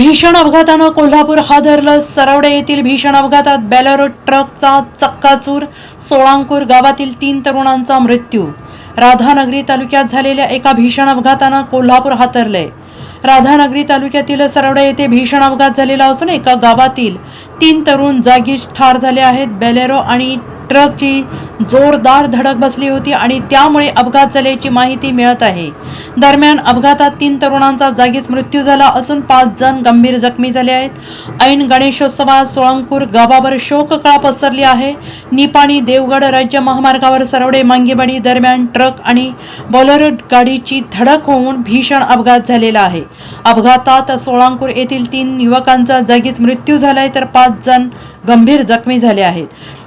भीषण अपघातानं कोल्हापूर हादरलं. सरवडे येथील भीषण अपघातात बॅलेरो ट्रकचा चक्काचूर. सोळांकूर गावातील तीन तरुणांचा मृत्यू. राधानगरी तालुक्यात झालेल्या एका भीषण अपघातानं कोल्हापूर हादरलंय राधानगरी तालुक्यातील सरवडे येथे भीषण अपघात झालेला असून एका गावातील तीन तरुण जागीच ठार झाले आहेत. बॅलेरो आणि ट्रकची जोरदार धडक बसली होती आणि त्यामुळे अपघात झाल्याची माहिती मिळत आहे. दरम्यान अपघातात तीन तरुणांचा जागीच मृत्यू झाला असून पाच जण गंभीर जखमी झाले आहेत. ऐन गणेशोत्सवात सोळंकूर गावावर शोककळा पसरली आहे? निपाणी देवगड राज्य महामार्गावर सरवडे मांगेवाडी दरम्यान ट्रक आणि बॉलर गाडीची धडक होऊन भीषण अपघात झालेला आहे. अपघातात सोळांकूर येथील तीन युवकांचा जागीच मृत्यू झालाय तर पाच जण गंभीर जखमी झाले आहेत.